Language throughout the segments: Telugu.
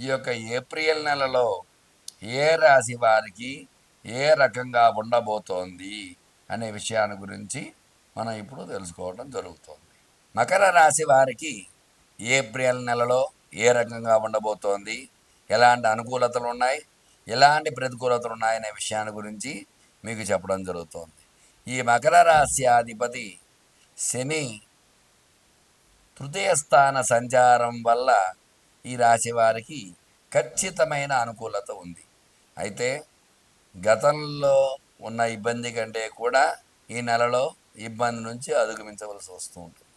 ఈ యొక్క ఏప్రిల్ నెలలో ఏ రాశి వారికి ఏ రకంగా ఉండబోతోంది అనే విషయాన్ని గురించి మనం ఇప్పుడు తెలుసుకోవడం జరుగుతుంది. మకర రాశి వారికి ఏప్రిల్ నెలలో ఏ రకంగా ఉండబోతోంది? ఎలాంటి అనుకూలతలు ఉన్నాయి? ఎలాంటి ప్రతికూలతలు ఉన్నాయనే విషయాన్ని గురించి మీకు చెప్పడం జరుగుతోంది. ఈ మకర రాశి అధిపతి శని తృతీయ స్థాన సంచారం వల్ల ఈ రాశి వారికి ఖచ్చితమైన అనుకూలత ఉంది. అయితే గతంలో ఉన్న ఇబ్బంది కంటే కూడా ఈ నెలలో ఇబ్బంది నుంచి అధిగమించవలసి వస్తూ ఉంటుంది.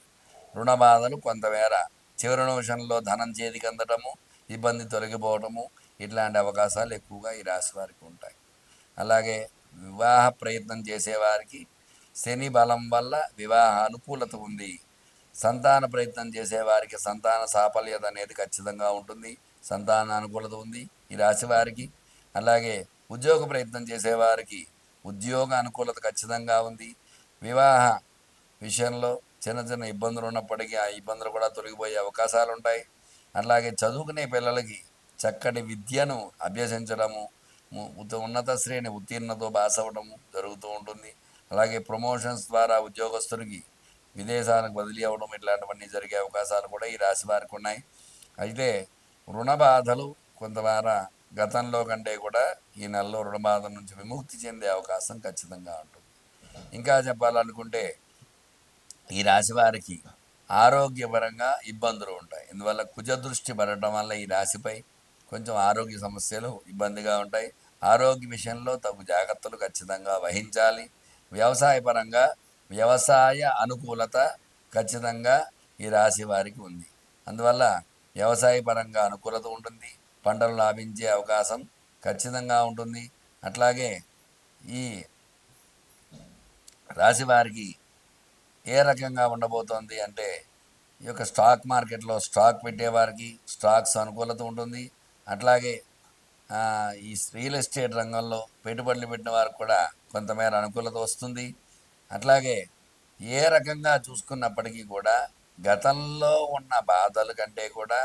రుణ బాధలు కొంతమేర చివరి నిమిషంలో ధనం చేతికి అందటము ఇబ్బంది తొలగిపోవటము ఇట్లాంటి అవకాశాలు ఎక్కువగా ఈ రాశి వారికి ఉంటాయి. అలాగే వివాహ ప్రయత్నం చేసేవారికి శని బలం వల్ల వివాహ అనుకూలత ఉంది. సంతాన ప్రయత్నం చేసేవారికి సంతాన సాఫల్యత అనేది ఖచ్చితంగా ఉంటుంది. సంతాన అనుకూలత ఉంది ఈ రాశి వారికి. అలాగే ఉద్యోగ ప్రయత్నం చేసేవారికి ఉద్యోగ అనుకూలత ఖచ్చితంగా ఉంది. వివాహ విషయంలో చిన్న చిన్న ఇబ్బందులు ఉన్నప్పటికీ ఆ ఇబ్బందులు కూడా తొలగిపోయే అవకాశాలు ఉంటాయి. అలాగే చదువుకునే పిల్లలకి చక్కటి విద్యను అభ్యసించడము ఉన్నత శ్రేణి ఉత్తీర్ణతో పాస్ అవ్వడము జరుగుతూ ఉంటుంది. అలాగే ప్రమోషన్స్ ద్వారా ఉద్యోగస్తుడికి విదేశాలకు బదిలీ అవ్వడం ఇట్లాంటివన్నీ జరిగే అవకాశాలు కూడా ఈ రాశి వారికి ఉన్నాయి. అయితే రుణ బాధలు కొంతవార గతంలో కంటే కూడా ఈ నెలలో రుణ బాధ నుంచి విముక్తి చెందే అవకాశం ఖచ్చితంగా ఉంటుంది. ఇంకా చెప్పాలనుకుంటే ఈ రాశి వారికి ఆరోగ్యపరంగా ఇబ్బందులు ఉంటాయి. ఇందువల్ల కుజ దృష్టి పడటం వల్ల ఈ రాశిపై కొంచెం ఆరోగ్య సమస్యలు ఇబ్బందిగా ఉంటాయి. ఆరోగ్య విషయంలో తగు జాగ్రత్తలు ఖచ్చితంగా వహించాలి. వ్యవసాయపరంగా వ్యవసాయ అనుకూలత ఖచ్చితంగా ఈ రాశి వారికి ఉంది. అందువల్ల వ్యవసాయ పరంగా అనుకూలత ఉంటుంది. పంటలు లాభించే అవకాశం ఖచ్చితంగా ఉంటుంది. అట్లాగే ఈ రాశి వారికి ఏ రకంగా ఉండబోతోంది అంటే ఈ యొక్క స్టాక్ మార్కెట్లో స్టాక్ పెట్టేవారికి స్టాక్స్ అనుకూలత ఉంటుంది. అట్లాగే ఈ రియల్ ఎస్టేట్ రంగంలో పెట్టుబడులు పెట్టిన వారికి కూడా కొంతమేర అనుకూలత వస్తుంది. అట్లాగే ఏ రకంగా చూసుకున్నప్పటికీ కూడా గతంలో ఉన్న బాధల కంటే కూడా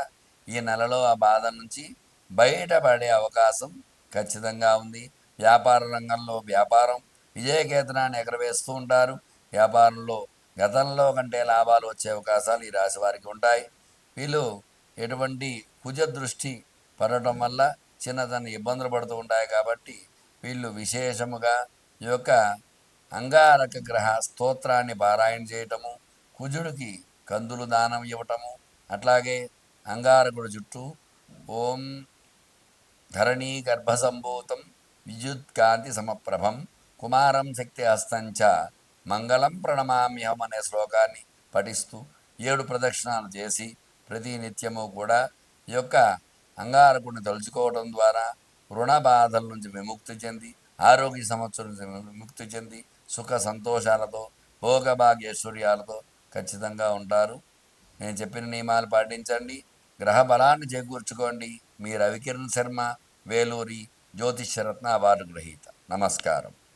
ఈ నెలలో ఆ బాధ నుంచి బయటపడే అవకాశం ఖచ్చితంగా ఉంది. వ్యాపార రంగంలో వ్యాపారం విజయకేతనాన్ని ఎగరవేస్తూ ఉంటారు. వ్యాపారంలో గతంలో కంటే లాభాలు వచ్చే అవకాశాలు ఈ రాశి వారికి ఉంటాయి. వీళ్ళు ఎటువంటి కుజ దృష్టి పడటం వల్ల చిన్నతన ఇబ్బందులు పడుతూ ఉంటాయి కాబట్టి వీళ్ళు విశేషముగా ఈ యొక్క అంగారక గ్రహ స్తోత్రాన్ని పారాయణ చేయటము కుజుడికి కందులు దానం ఇవ్వటము అట్లాగే అంగారకుడు చుట్టూ ఓం ధరణీ గర్భసంభూతం విద్యుత్కాంతి సమప్రభం కుమారం శక్తి హస్తంచ మంగళం ప్రణమామ్యం అనే శ్లోకాన్ని పఠిస్తూ ఏడు ప్రదక్షిణాలు చేసి ప్రతి నిత్యము కూడా ఈ యొక్క అంగారకుడిని తలుచుకోవడం ద్వారా రుణ బాధల నుంచి విముక్తి చెంది ఆరోగ్య సంవత్సరం నుంచి విముక్తి చెంది సుఖ సంతోషాలతో భోగభాగ్యశ్వర్యాలతో ఖచ్చితంగా ఉంటారు. నేను చెప్పిన నియమాలు పాటించండి. గ్రహ బలాన్ని చేకూర్చుకోండి. మీ రవికిరణ్ శర్మ వేలూరి జ్యోతిష్యరత్న అవార్డు గ్రహీత. నమస్కారం.